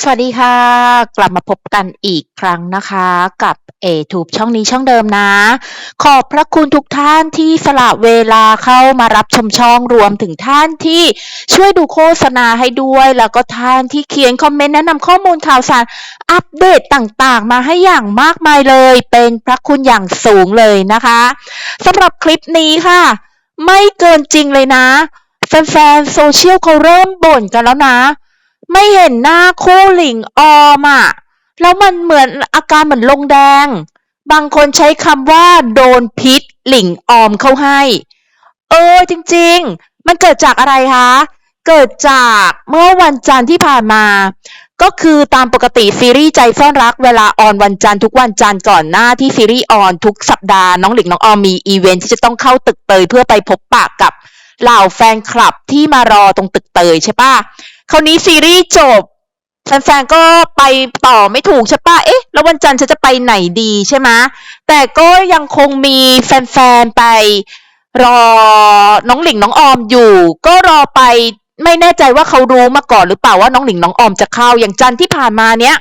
สวัสดีค่ะ กลับมาพบกันอีกครั้งนะคะกับเอทูบช่องนี้ช่องเดิมนะ ขอบพระคุณทุกท่านที่สละเวลาเข้ามารับชมช่องรวมถึงท่านที่ช่วยดูโฆษณาให้ด้วย แล้วก็ท่านที่เขียนคอมเมนต์แนะนำข้อมูลข่าวสาร อัปเดตต่างๆ มาให้อย่างมากมายเลย เป็นพระคุณอย่างสูงเลยนะคะสำหรับคลิปนี้ค่ะ ไม่เกินจริงเลยนะแฟนๆโซเชียลเขาเริ่มบ่นกันแล้วนะ ไม่เห็นหน้าคู่หลิงออมอะแล้วมันเหมือนอาการเหมือนลงแดง บางคนใช้คำว่า โดนพิษหลิงออมเข้าให้ เออจริง ๆ มันเกิดจากอะไรคะเกิดจากเมื่อวันจันทร์ที่ผ่านมา ก็คือตามปกติซีรีส์ใจซ่อนรักเวลาออนวันจันทร์ทุกวันจันทร์ก่อนหน้าที่ซีรีส์ออนทุกสัปดาห์น้องหลิงน้องออมมีอีเวนท์ที่จะต้องเข้าตึกเตยเพื่อไปพบปะกับเหล่าแฟนคลับที่มารอตรงตึกเตยใช่ปะ คราวนี้ซีรีส์จบแฟนๆก็ไปต่อไม่ถูกใช่ปะเอ๊ะ แล้ววันจันทร์ฉันจะไปไหนดีใช่ไหมแต่ก็ยังคงมีแฟนๆไปรอน้องหลิงน้องออมอยู่ ก็รอไปไม่แน่ใจว่าเขารู้มาก่อนหรือเปล่าว่าน้องหลิงน้องออมจะเข้าอย่างจันทร์ที่ผ่านมาเนี้ย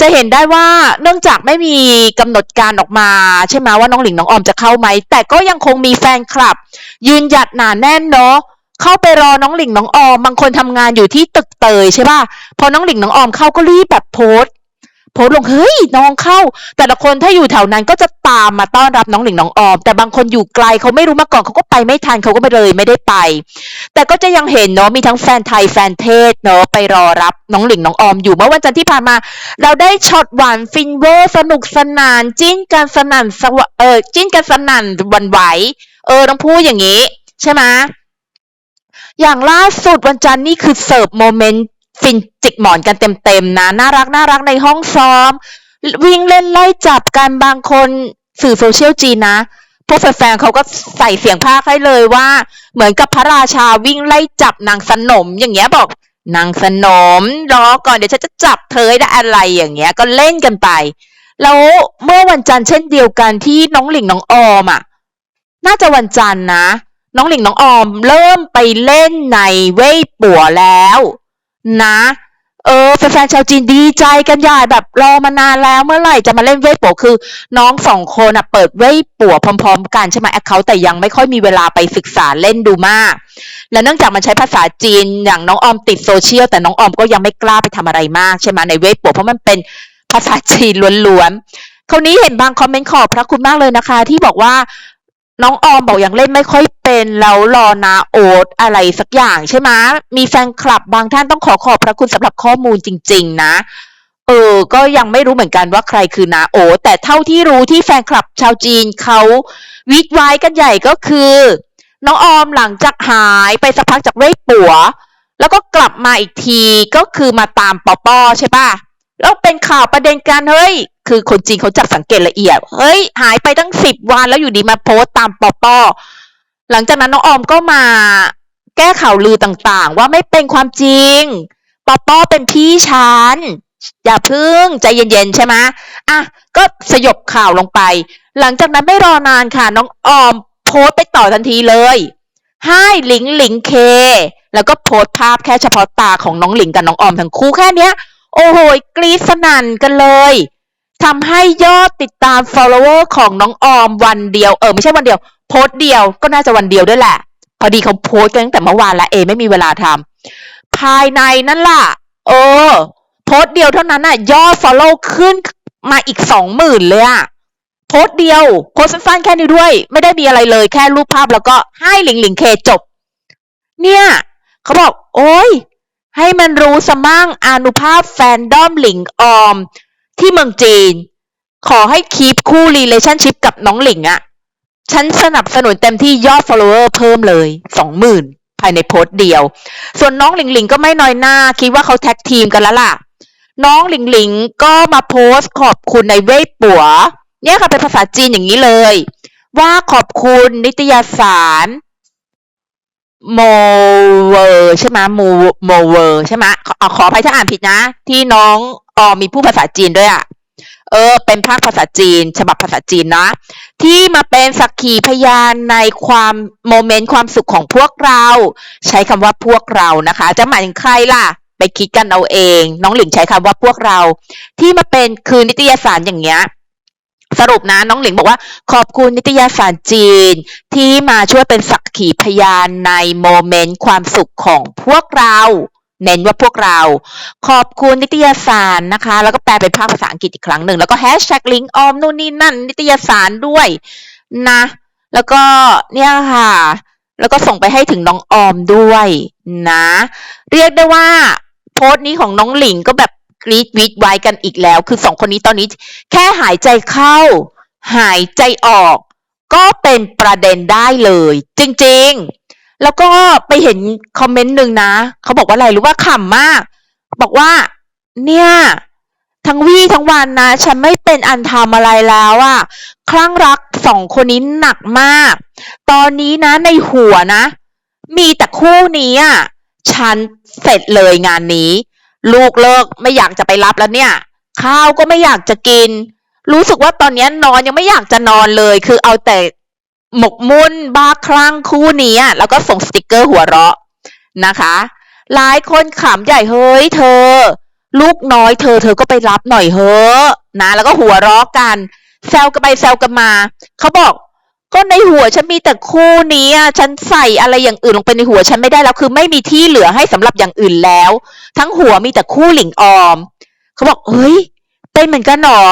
จะเห็นได้ว่าเนื่องจากไม่มีกำหนดการออกมาใช่ไหมว่าน้องหลิงน้องออมจะเข้าไหมแต่ก็ยังคงมีแฟนคลับ ยืนหยัดหนาแน่นเนาะ เข้าไปรอน้องหลิงน้องออม บางคนทำงานอยู่ที่ตึกเตยใช่ป่ะพอน้องหลิงน้องออมเข้าก็รีบแบบโพสโพสลงเฮ้ยน้องเข้า แต่ละคนถ้าอยู่แถวนั้นก็จะตามมาต้อนรับน้องหลิงน้องออม แต่บางคนอยู่ไกลเขาไม่รู้มาก่อนเขาก็ไปไม่ทันเขาก็ไม่เลยไม่ได้ไป แต่ก็จะยังเห็นเนาะมีทั้งแฟนไทยแฟนเทศเนาะไปรอรับน้องหลิงน้องออมอยู่เมื่อวันจันทร์ที่ผ่านมา เราได้ช็อตหวานฟินเวอร์สนุกสนาน จิ้นกันสนั่นสวเออจิ้นกันสนั่นวันไหว เออต้องพูดอย่างนี้ ใช่ไหม อย่างล่าสุดวันจันทร์นี่คือเสิร์ฟโมเมนต์ฟินจิกหมอนกันเต็มๆนะ น่ารักน่ารักในห้องซ้อม วิ่งเล่นไล่จับกันบางคนสื่อโซเชียลจีนนะ พวกแฟนๆเขาก็ใส่เสียงภาคให้เลยว่า เหมือนกับพระราชาวิ่งไล่จับนางสนม อย่างเงี้ยบอกนางสนมรอก่อนเดี๋ยวฉันจะจับเธอได้อะไรอย่างเงี้ย ก็เล่นกันไป แล้วเมื่อวันจันทร์เช่นเดียวกันที่น้องหลิงน้องออมอะ น่าจะวันจันทร์นะ น้องหลิงน้องออม เริ่มไปเล่นในเว่ยปัวแล้ว นะ เออแฟนๆชาวจีนดีใจกันใหญ่แบบรอมานานแล้วเมื่อไหร่จะมาเล่นเว่ยปัวคือ น้องสองคนอะเปิดเว่ยปัวพร้อม ๆ กันใช่ไหมแอคเคาท์แต่ยังไม่ค่อยมีเวลาไปศึกษาเล่นดูมาก และเนื่องจากมันใช้ภาษาจีนอย่างน้องออมติดโซเชียลแต่น้องออมก็ยังไม่กล้าไปทำอะไรมากใช่ไหมในเว่ยปัวเพราะมันเป็นภาษาจีนล้วนๆคราวนี้เห็นบางคอมเมนต์ขอบพระคุณมากเลยนะคะ ที่บอกว่า น้องออมบอกยังเล่นไม่ค่อยเป็น แล้วรอนาโอ๊ตอะไรสักอย่างใช่ไหมมีแฟนคลับบางท่านต้องขอขอบพระคุณสำหรับข้อมูลจริง ๆ นะ เออ ก็ยังไม่รู้เหมือนกันว่าใครคือนาโอตแต่เท่าที่รู้ที่แฟนคลับชาวจีนเขาวิดไว้กันใหญ่ก็คือ น้องออมหลังจากหายไปสักพักจากเว่ยปัว แล้วก็กลับมาอีกทีก็คือมาตามปอปอใช่ป่ะ แล้วเป็นข่าวประเด็นการเฮ้ย คือคนจีนเขาจับสังเกตละเอียด เฮ้ย หายไปตั้งสิบวันแล้วอยู่ดีมาโพสต์ตามปอปอหลังจากนั้นน้องออมก็มาแก้ข่าวลือต่างๆ ว่าไม่เป็นความจริงปอปอเป็นพี่ฉันอย่าพึ่งใจเย็นๆใช่ไหมอะก็สยบข่าวลงไป หลังจากนั้นไม่รอนานค่ะ น้องออมโพสต์ไปต่อทันทีเลยให้หลิงหลิงเค แล้วก็โพสต์ภาพแค่เฉพาะตาของน้องหลิงกับน้องออมทั้งคู่แค่เนี้ย โอ้โหกรีดสนั่นกันเลยทำให้ยอดติดตาม follower ของน้องออมวันเดียว เออไม่ใช่วันเดียว โพสต์เดียวก็น่าจะวันเดียวด้วยแหละ พอดีเขาโพสต์กันตั้งแต่เมื่อวานแล้วเอไม่มีเวลาทำภายในนั่นล่ะ เออ โพสต์เดียวเท่านั้นน่ะ ยอด follow ขึ้นมาอีกสองหมื่นเลยอะโพสต์เดียว โพสต์สั้นๆแค่นี้ด้วย ไม่ได้มีอะไรเลยแค่รูปภาพแล้วก็ให้หลิงหลิงเคจบ เนี่ย เขาบอก โอ้ย ให้มันรู้สมั่งอานุภาพแฟนดอมหลิงออม ที่เมืองจีน ขอให้คีปคู่ relationship กับน้องหลิงอะฉันสนับสนุนเต็มที่ยอด follower เพิ่มเลยสองหมื่นภายในโพสต์เดียว ส่วนน้องหลิงหลิงก็ไม่น้อยหน้า คิดว่าเขาแท็กทีมกันแล้วล่ะ น้องหลิงหลิงก็มาโพสต์ขอบคุณในเว่ยปัว เนี่ยค่ะเป็นภาษาจีนอย่างนี้เลย ว่าขอบคุณนิตยสาร โมเวอร์ใช่ไหมโมโมเวอร์ใช่ไหมขอขออภัยถ้าอ่านผิดนะ ที่น้องออมีผู้ภาษาจีนด้วยอะ่ะเออ เป็นภาคภาษาจีน ฉบับภาษาจีนนะ ที่มาเป็นสักขีพยานในความโมเมนต์ความสุขของพวกเรา ใช้คำว่าพวกเรานะคะ จะหมายถึงใครล่ะ ไปคิดกันเอาเอง น้องหลิงใช้คำว่าพวกเรา ที่มาเป็นคือนิตยสารอย่างเงี้ย สรุปนะน้องหลิงบอกว่า ขอบคุณนิตยสารจีน ที่มาช่วยเป็นสักขีพยานในโมเมนต์ความสุขของพวกเราเน้นว่าพวกเรา ขอบคุณนิตยสารนะคะ แล้วก็แปลเป็นภาคภาษาอังกฤษอีกครั้งหนึ่ง แล้วก็แฮชแท็กลิงก์ออมนู่นนี่นั่น นิตยสารด้วยนะ แล้วก็เนี่ยค่ะ แล้วก็ส่งไปให้ถึงน้องออมด้วยนะ เรียกได้ว่าโพสต์นี้ของน้องหลิงก็แบบ กรีดวิดไว้กันอีกแล้ว คือสองคนนี้ตอนนี้ แค่หายใจเข้า หายใจออก ก็เป็นประเด็นได้เลย จริงๆ แล้วก็ไปเห็นคอมเมนต์หนึ่งนะ เขาบอกว่าอะไรรู้ว่าขำมาก บอกว่า เนี่ยทั้งวี่ทั้งวันนะ ฉันไม่เป็นอันทำอะไรแล้วอะคลั่งรักสองคนนี้หนักมาก ตอนนี้นะในหัวนะ มีแต่คู่นี้อะฉันเสร็จเลยงานนี้ ลูกเลิกไม่อยากจะไปรับแล้วเนี่ย ข้าวก็ไม่อยากจะกิน รู้สึกว่าตอนนี้นอนยังไม่อยากจะนอนเลย คือเอาแต่หมกมุ่นบ้าคลั่งคู่นี้อะแล้วก็ส่งสติกเกอร์หัวเราะนะคะ หลายคนขำใหญ่เฮ้ยเธอ ลูกน้อยเธอเธอก็ไปรับหน่อยเฮ้อนะ แล้วก็หัวเราะกันแซวกันไปแซวกันมาเขาบอก ก็ในหัวฉันมีแต่คู่นี้อะฉันใส่อะไรอย่างอื่นลงไปในหัวฉันไม่ได้แล้วคือไม่มีที่เหลือให้สำหรับอย่างอื่นแล้ว ทั้งหัวมีแต่คู่หลิงออม เขาบอกเฮ้ย เป็นเหมือนกันหรอ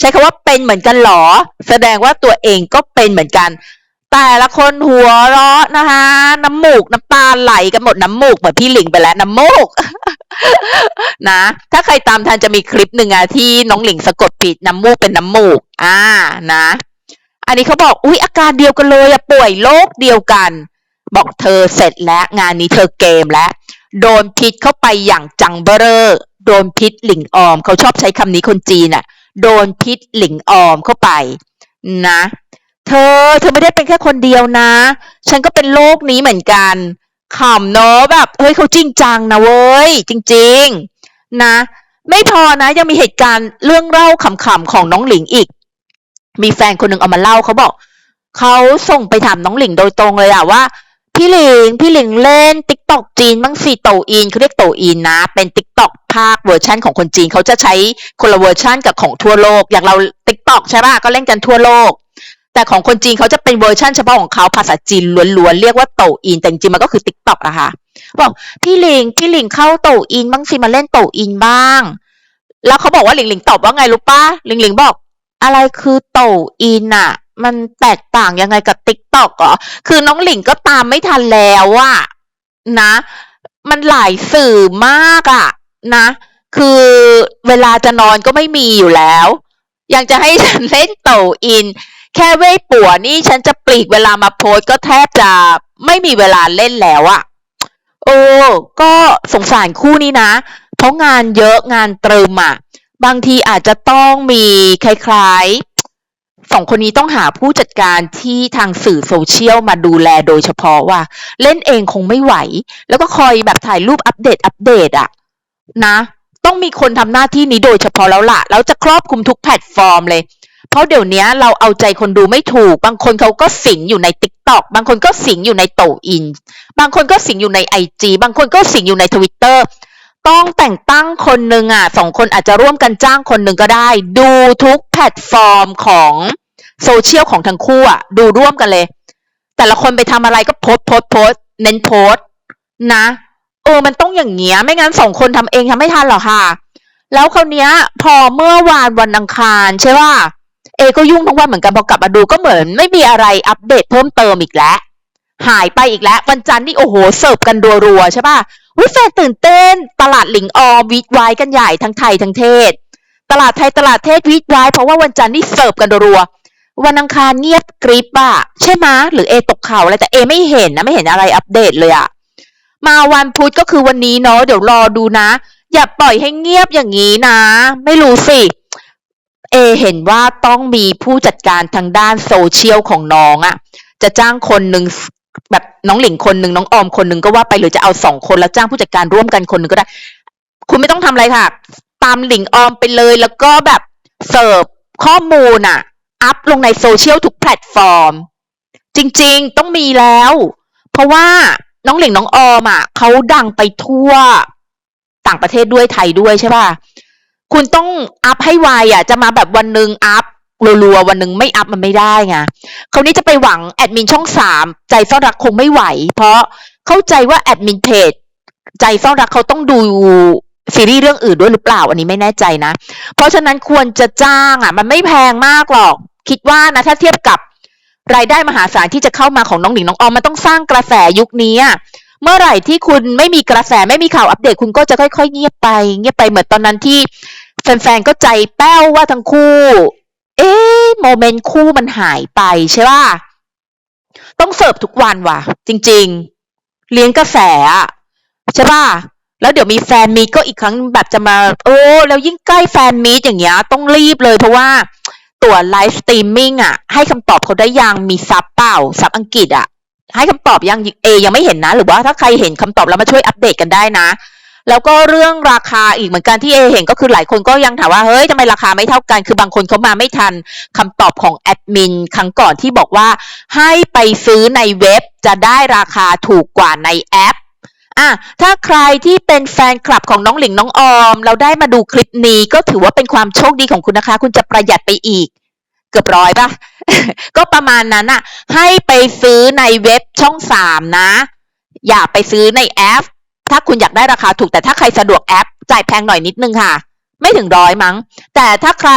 ใช้คำว่าเป็นเหมือนกันหรอ แสดงว่าตัวเองก็เป็นเหมือนกัน แต่ละคนหัวเราะนะคะน้ำมูกน้ำตาไหลกันหมดน้ำมูกเหมือนพี่หลิงไปแล้วน้ำมูกนะ ถ้าใครตามทันจะมีคลิปหนึ่งอะที่น้องหลิงสะกดผิดน้ำมูกเป็นน้ำมูก อ่านะ อันนี้เขาบอกอุ้ยอาการเดียวกันเลยอะป่วยโรคเดียวกัน บอกเธอเสร็จแล้วงานนี้เธอเกมแล้วโดนพิษเข้าไปอย่างจังเบอรอโดนพิษหลิงออม เขาชอบใช้คำนี้คนจีนอะโดนพิษหลิงออมเข้าไปนะ เธอเธอไม่ได้เป็นแค่คนเดียวนะ ฉันก็เป็นโรคนี้เหมือนกันขำเนาะแบบเฮ้ยเขาจริงจังนะเว้ยจริง ๆ นะ ไม่พอนะยังมีเหตุการณ์เรื่องเล่าขำๆของน้องหลิงอีก มีแฟนคนหนึ่งเอามาเล่าเขาบอกเขาส่งไปถามน้องหลิงโดยตรงเลยอะว่า พี่หลิงพี่หลิงเล่นติ๊กตอกจีนบ้างสิโตอินเขาเรียกโตอินนะ เป็นติ๊กตอกภาคเวอร์ชันของคนจีนเขาจะใช้คนละเวอร์ชันกับของทั่วโลก อย่างเราติ๊กตอกใช่ป่ะก็เล่นกันทั่วโลก แต่ของคนจีนเขาจะเป็นเวอร์ชันเฉพาะของเขาภาษาจีนล้วนๆเรียกว่าโตอินแต่จริงมันก็คือติ๊กตอกอะค่ะบอกพี่หลิงพี่หลิงเข้าโตอินบ้างสิมาเล่นโตอินบ้าง แล้วเขาบอกว่าหลิงหลิงตอบว่าไงรู้ปะหลิงหลิงบอก อะไรคือโตอินอะมันแตกต่างยังไงกับติ๊กต็อกอ๋อคือน้องหลิงก็ตามไม่ทันแล้วอะนะ มันหลายสื่อมากอะนะ คือเวลาจะนอนก็ไม่มีอยู่แล้ว ยังจะให้ฉันเล่นโตอิน แค่เว่ยปัวนี่ฉันจะปลีกเวลามาโพสก็แทบจะไม่มีเวลาเล่นแล้วอะโอ้ก็สงสารคู่นี้นะ เพราะงานเยอะงานเตรึมอะ บางทีอาจจะต้องมีคล้ายๆสองคนนี้ต้องหาผู้จัดการที่ทางสื่อโซเชียลมาดูแลโดยเฉพาะว่า เล่นเองคงไม่ไหว แล้วก็คอยแบบถ่ายรูปอัปเดตอัปเดตอะนะ ต้องมีคนทำหน้าที่นี้โดยเฉพาะแล้วล่ะ แล้วจะครอบคลุมทุกแพลตฟอร์มเลย เพราะเดี๋ยวนี้เราเอาใจคนดูไม่ถูก บางคนเขาก็สิงอยู่ในติ๊กต็อกบางคนก็สิงอยู่ในโตอิน บางคนก็สิงอยู่ในไอจีบางคนก็สิงอยู่ในทวิตเตอร์ ต้องแต่งตั้งคนหนึ่งอะสองคนอาจจะร่วมกันจ้างคนหนึ่งก็ได้ ดูทุกแพลตฟอร์มของโซเชียลของทั้งคู่อะดูร่วมกันเลย แต่ละคนไปทำอะไรก็โพสโพสโพสเน้นโพสนะเออมันต้องอย่างเงี้ยไม่งั้นสองคนทำเองทำไม่ทันหรอกค่ะ แล้วคราวเนี้ย พอเมื่อวานวันอังคารใช่ป่ะเอก็ยุ่งทั้งวันเหมือนกันพอกลับมาดูก็เหมือน ไม่มีอะไรอัปเดตเพิ่มเติมอีกแล้วหายไปอีกแล้ววันจันทร์นี่โอ้โหเสิร์ฟกันรัวๆใช่ป่ะ วิแฟนตื่นเต้น ตลาดหลิงออมวิดไว้กันใหญ่ทั้งไทยทั้งเทศ ตลาดไทยตลาดเทศวิดไว้เพราะว่าวันจันทร์นี่เสิร์ฟกันรัววันอังคารเงียบกริบอะใช่ไหมหรือเอตกข่าวอะไรแต่เอไม่เห็นนะไม่เห็นอะไรอัปเดตเลยอะมาวันพุธก็คือวันนี้เนาะเดี๋ยวรอดูนะ อย่าปล่อยให้เงียบอย่างนี้นะ ไม่รู้สิเอเห็นว่าต้องมีผู้จัดการทางด้านโซเชียลของน้องอะจะจ้างคนหนึ่ง แบบน้องหลิงคนหนึ่งน้องออมคนหนึ่งก็ว่าไปหรือจะเอาสองคนแล้วจ้างผู้จัดการร่วมกันคนหนึ่งก็ได้ คุณไม่ต้องทำอะไรค่ะ ตามหลิงออมไปเลยแล้วก็แบบเสิร์ฟข้อมูลอะอัพลงในโซเชียลทุกแพลตฟอร์ม จริง ๆ ต้องมีแล้ว เพราะว่าน้องหลิงน้องออมอะเขาดังไปทั่วต่างประเทศด้วยไทยด้วยใช่ป่ะคุณต้องอัพให้ไวอะ จะมาแบบวันหนึ่งอัพ รัวๆวันหนึ่งไม่อัพมันไม่ได้ไงคราวนี้จะไปหวังแอดมินช่องสามใจซ่อนรักคงไม่ไหว เพราะเข้าใจว่าแอดมินเพจใจซ่อนรักเขาต้องดูซีรีส์เรื่องอื่นด้วยหรือเปล่า อันนี้ไม่แน่ใจนะ เพราะฉะนั้นควรจะจ้างอะ มันไม่แพงมากหรอก คิดว่านะถ้าเทียบกับรายได้มหาศาลที่จะเข้ามาของน้องหนิงน้องออมมันต้องสร้างกระแสยุคนี้อะเมื่อไหร่ที่คุณไม่มีกระแสไม่มีข่าวอัปเดตคุณก็จะค่อย ๆ เงียบไป เงียบไปเหมือนตอนนั้นที่แฟนๆก็ใจแป้วว่าทั้งคู่ โมเมนต์คู่มันหายไปใช่ป่ะ ต้องเสิร์ฟทุกวันว่ะ จริง ๆ เลี้ยงกระแสอะใช่ป่ะ แล้วเดี๋ยวมีแฟนมีก็อีกครั้งแบบจะมา โอ้ แล้วยิ่งใกล้แฟนมีอย่างเงี้ย ต้องรีบเลยเพราะว่าตัวไลฟ์สตรีมมิ่งอะ ให้คำตอบเขาได้ยังมีซับเปล่าซับอังกฤษอะ ให้คำตอบยังเอ ยังไม่เห็นนะ หรือว่าถ้าใครเห็นคำตอบแล้วมาช่วยอัปเดตกันได้นะ แล้วก็เรื่องราคาอีกเหมือนกันที่เอเห็นก็คือหลายคนก็ยังถามว่าเฮ้ยทำไมราคาไม่เท่ากัน คือบางคนเขามาไม่ทันคำตอบของแอดมินครั้งก่อนที่บอกว่าให้ไปซื้อในเว็บจะได้ราคาถูกกว่าในแอปอะถ้าใครที่เป็นแฟนคลับของน้องหลิงน้องออม เราได้มาดูคลิปนี้ก็ถือว่าเป็นความโชคดีของคุณนะคะ คุณจะประหยัดไปอีก เกือบร้อยป่ะก็ประมาณนั้นอะให้ไปซื้อในเว็บช่องสามนะ อย่าไปซื้อในแอป ถ้าคุณอยากได้ราคาถูกแต่ถ้าใครสะดวกแอป จ่ายแพงหน่อยนิดนึงค่ะ ไม่ถึงร้อยมั้ง แต่ถ้าใคร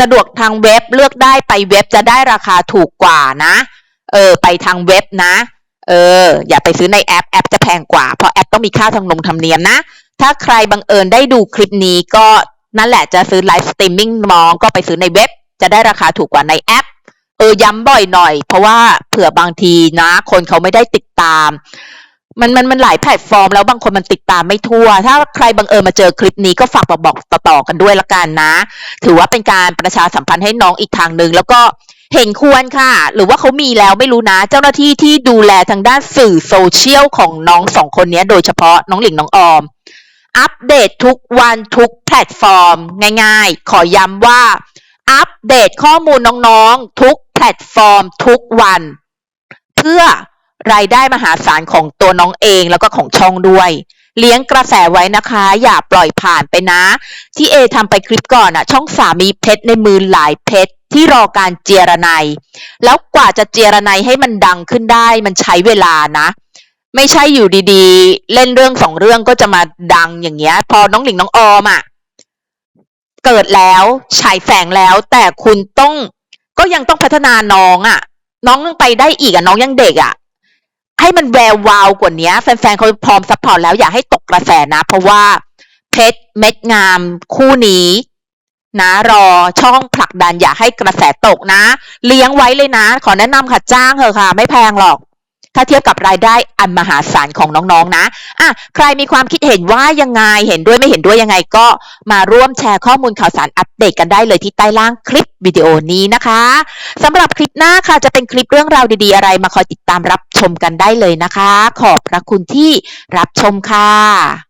สะดวกทางเว็บเลือกได้ไปเว็บจะได้ราคาถูกกว่านะ เออ ไปทางเว็บนะ เออ อย่าไปซื้อในแอปแอปจะแพงกว่า เพราะแอปต้องมีค่าทางนงธรรมเนียมนะ ถ้าใครบังเอิญได้ดูคลิปนี้ก็นั่นแหละจะซื้อไลฟ์สตรีมมิ่งมองก็ไปซื้อในเว็บ จะได้ราคาถูกกว่าในแอปเออย้ำบ่อยหน่อย เพราะว่าเผื่อบางทีนะ คนเขาไม่ได้ติดตาม มันมันมันหลายแพลตฟอร์มแล้วบางคนมันติดตามไม่ทั่ว ถ้าใครบังเอิญมาเจอคลิปนี้ก็ฝากบอกบอกต่อๆกันด้วยละกันนะ ถือว่าเป็นการประชาสัมพันธ์ให้น้องอีกทางหนึ่งแล้วก็เห็นควรค่ะ หรือว่าเขามีแล้วไม่รู้นะ เจ้าหน้าที่ที่ดูแลทางด้านสื่อโซเชียลของน้องสองคนนี้โดยเฉพาะน้องหลิงน้องออม อัปเดตทุกวันทุกแพลตฟอร์ม ง่ายๆ ขอย้ำว่า อัปเดตข้อมูลน้องๆ ทุกแพลตฟอร์ม ทุกวัน เพื่อ รายได้มหาศาลของตัวน้องเองแล้วก็ของช่องด้วย เลี้ยงกระแสไว้นะคะ อย่าปล่อยผ่านไปนะ ที่เอทำไปคลิปก่อนอะช่องสามีเพชรในมือหลายเพชรที่รอการเจรไนายแล้วกว่าจะเจรไนายให้มันดังขึ้นได้มันใช้เวลานะ ไม่ใช่อยู่ดีๆ เล่นเรื่องสองเรื่องก็จะมาดังอย่างเงี้ย พอน้องหลิงน้องออมอะเกิดแล้วฉายแสงแล้วแต่คุณต้องก็ยังต้องพัฒนาน้องอะน้องยังไปได้อีกอะน้องยังเด็กอะ ให้มันแวววาวกว่านี้แฟนๆเขาพร้อมซัพพอร์ตแล้วอย่าให้ตกกระแสนะ เพราะว่าเพชรเม็ดงามคู่นี้นะรอช่องผลักดันอย่าให้กระแสตกนะ เลี้ยงไว้เลยนะ ขอแนะนำค่ะจ้างเถอะค่ะ ไม่แพงหรอก ถ้าเทียบกับรายได้อันมหาศาลของน้องๆนะอะใครมีความคิดเห็นว่ายังไงเห็นด้วยไม่เห็นด้วยยังไงก็มาร่วมแชร์ข้อมูลข่าวสารอัปเดตกันได้เลยที่ใต้ล่างคลิปวิดีโอนี้นะคะสำหรับคลิปหน้าค่ะจะเป็นคลิปเรื่องราวดีๆอะไร มาคอยติดตามรับชมกันได้เลยนะคะ ขอบพระคุณที่รับชมค่ะ